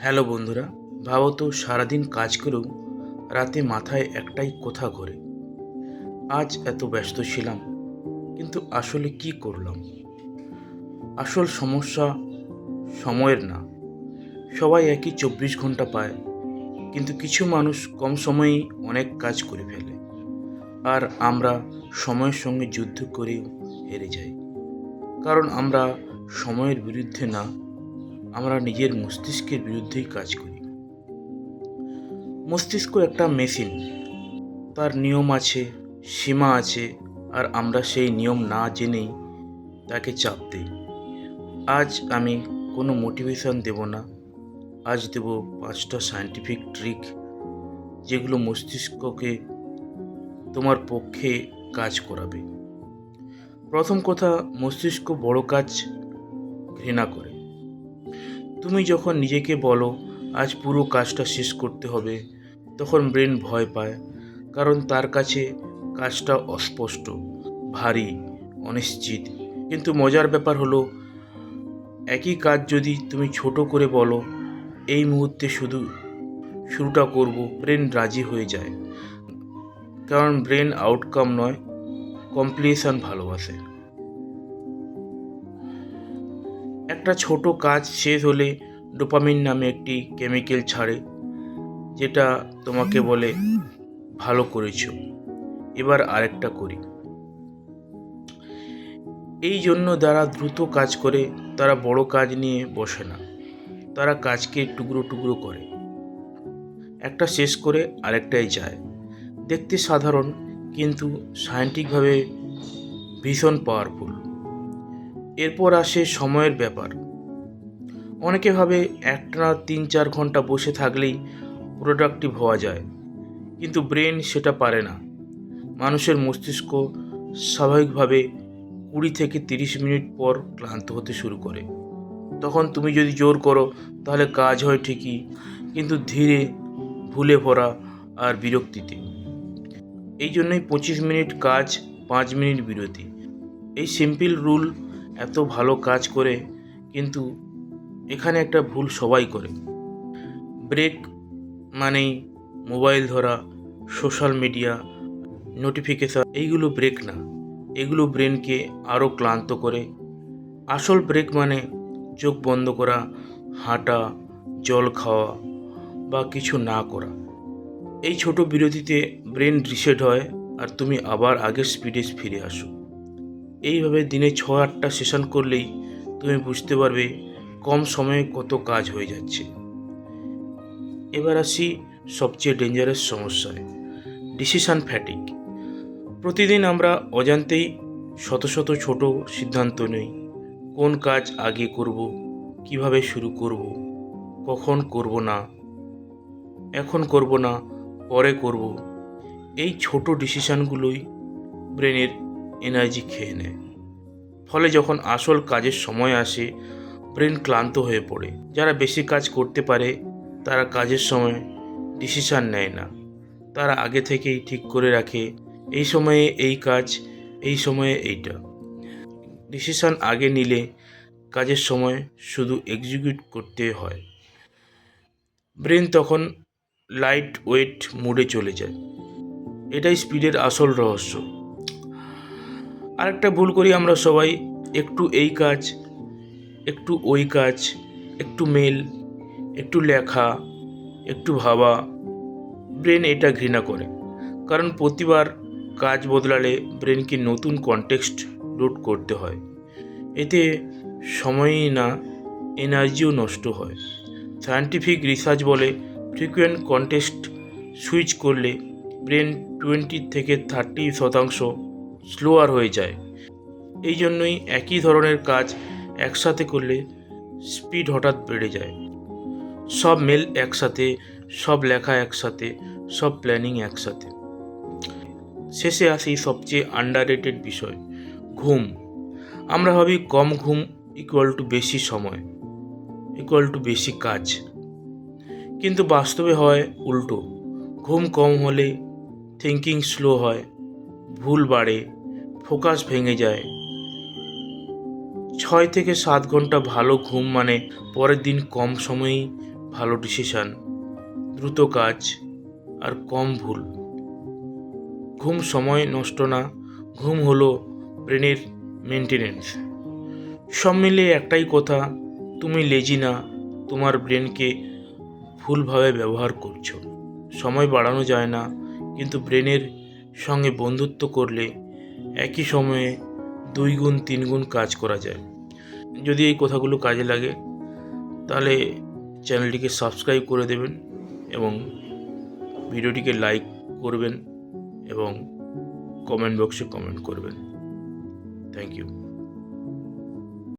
Hello বন্ধুরা, ভাবো তো সারাদিন কাজ করেও রাতে মাথায় একটাই কথা ঘোরে। আজ এত ব্যস্ত ছিলাম, কিন্তু আসলে কি করলাম? আসল সমস্যা সময়ের না। সবাই একই চব্বিশ ঘণ্টা পায়, কিন্তু কিছু মানুষ কম সময়েই অনেক কাজ করে ফেলে, আর আমরা সময়ের সঙ্গে যুদ্ধ করেও হেরে যাই। কারণ আমরা সময়ের বিরুদ্ধে না আমরা নিজের মস্তিষ্কের বিরুদ্ধেই কাজ করি। মস্তিষ্ক একটা মেশিন তার নিয়ম আছে, সীমা আছে, আর আমরা সেই নিয়ম না জেনেই তাকে চাপ দিই। আজ আমি কোনো মোটিভেশন দেব না। আজ দেব পাঁচটা সায়েন্টিফিক ট্রিক যেগুলো মস্তিষ্ককে তোমার পক্ষে কাজ করাবে। প্রথম কথা, মস্তিষ্ক বড় কাজ ঘৃণা করে। তুমি যখন নিজেকে বলো, আজ পুরো কাজটা শেষ করতে হবে, তখন ব্রেন ভয় পায়, কারণ তার কাছে কাজটা অস্পষ্ট, ভারী, অনিশ্চিত। কিন্তু মজার ব্যাপার হলো, একই কাজ যদি তুমি ছোট করে বলো, এই মুহূর্তে শুধু, শুরুটা করব, ব্রেন রাজি হয়ে যায়। কারণ ব্রেন আউটকাম নয় কমপ্লিশন ভালোবাসে। একটা ছোট কাজ শেষ হলে ডোপামিন নামে একটি কেমিক্যাল ছাড়ে, যেটা তোমাকে বলে, ভালো করেছ, এবার আরেকটা করি। এই জন্য যারা দ্রুত কাজ করে, তারা বড় কাজ নিয়ে বসে না। তারা কাজকে টুকরো টুকরো করে। একটা শেষ করে আরেকটাই যায়। দেখতে সাধারণ, কিন্তু সায়েন্টিফিকভাবে ভীষণ পাওয়ারফুল। এরপর আসে সময়ের ব্যাপার। অনেকে ভাবে একটানা তিন চার ঘণ্টা বসে থাকলেই প্রোডাক্টিভ হওয়া যায়, কিন্তু ব্রেন সেটা পারে না। মানুষের মস্তিষ্ক স্বাভাবিকভাবে কুড়ি থেকে তিরিশ মিনিট পর ক্লান্ত হতে শুরু করে। তখন তুমি যদি জোর করো, তাহলে কাজ হয় ঠিকই, কিন্তু ধীরে ভুলে ভরা আর বিরক্তিতে। এই জন্যই পঁচিশ মিনিট কাজ, পাঁচ মিনিট বিরতি। এই সিম্পল রুল এত ভালো কাজ করে, কিন্তু এখানে একটা ভুল সবাই করে। ব্রেক মানেই মোবাইল ধরা, সোশ্যাল মিডিয়া, নোটিফিকেশান, এইগুলো ব্রেক না। এগুলো ব্রেনকে আরও ক্লান্ত করে। আসল ব্রেক মানে চোখ বন্ধ করা, হাঁটা, জল খাওয়া বা কিছু না করা। এই ছোট বিরতিতে ব্রেন রিসেট হয় আর তুমি আবার আগের স্পিডে ফিরে আসো। এইভাবে দিনে ছ আটটা সেশন করলেই তুমি বুঝতে পারবে কম সময়ে কত কাজ হয়ে যাচ্ছে। এবার আসি সবচেয়ে ডেঞ্জারাস সমস্যায় ডিসিশান ফ্যাটিক প্রতিদিন আমরা অজান্তেই শত শত ছোট সিদ্ধান্ত নেই, কোন কাজ আগে করব, কীভাবে শুরু করব, কখন করব না, এখন করব না, পরে করব, এই ছোট ডিসিশানগুলোই ব্রেনের এনার্জি খেয়ে নেয়। ফলে যখন আসল কাজের সময় আসে, ব্রেন ক্লান্ত হয়ে পড়ে। যারা বেশি কাজ করতে পারে, তারা কাজের সময় ডিসিশান নেয় না। তারা আগে থেকেই ঠিক করে রাখে, এই সময়ে এই কাজ, এই সময়ে এইটা। ডিসিশান আগে নিলে কাজের সময় শুধু এক্সিকিউট করতে হয়। ব্রেন তখন লাইট ওয়েট মুডে চলে যায়। এটাই স্পিডের আসল রহস্য। আরেকটা ভুল করি আমরা সবাই। একটু এই কাজ, একটু ওই কাজ, একটু মেল একটু লেখা, একটু ভাবা ব্রেন এটা ঘৃণা করে। কারণ প্রতিবার কাজ বদলালে ব্রেনকে নতুন কনটেক্সট লোড করতে হয়। এতে সময়ই না এনার্জিও নষ্ট হয়। সায়েন্টিফিক রিসার্চ বলে ফ্রিকুয়েন্ট কনটেক্সট সুইচ করলে ব্রেন টোয়েন্টি থেকে থার্টি শতাংশ স্লোয়ার হয়ে যায়। এই জন্যই একই ধরনের কাজ একসাথে করলে স্পিড হঠাৎ বেড়ে যায়। সব মেল একসাথে, সব লেখা একসাথে, সব প্ল্যানিং একসাথে। শেষে আসি সবচেয়ে আন্ডাররেটেড বিষয়, ঘুম। আমরা ভাবি কম ঘুম ইকুয়াল টু বেশি সময় ইকুয়াল টু বেশি কাজ। কিন্তু বাস্তবে হয় উল্টো। ঘুম কম হলে থিঙ্কিং স্লো হয় ভুল বাড়ে, ফোকাস ভেঙে যায়। ছয় থেকে সাত ঘণ্টা ভালো ঘুম মানে পরের দিন কম সময়েই ভালো ডিসিশান দ্রুত কাজ, আর কম ভুল। ঘুম সময় নষ্ট না, ঘুম হলো ব্রেনের মেনটেনেন্স সব মিলিয়ে একটাই কথা, তুমি লেজি না, তোমার ব্রেনকে ভুলভাবে ব্যবহার করছ। সময় বাড়ানো যায় না, কিন্তু ব্রেনের সঙ্গে বন্ধুত্ব করলে একই সময়ে দুই গুণ, তিন গুণ কাজ করা যায়। যদি এই কথাগুলো কাজে লাগে, তাহলে চ্যানেলটিকে সাবস্ক্রাইব করে দেবেন এবং ভিডিওটিকে লাইক করবেন এবং কমেন্ট বক্সে কমেন্ট করবেন। Thank you.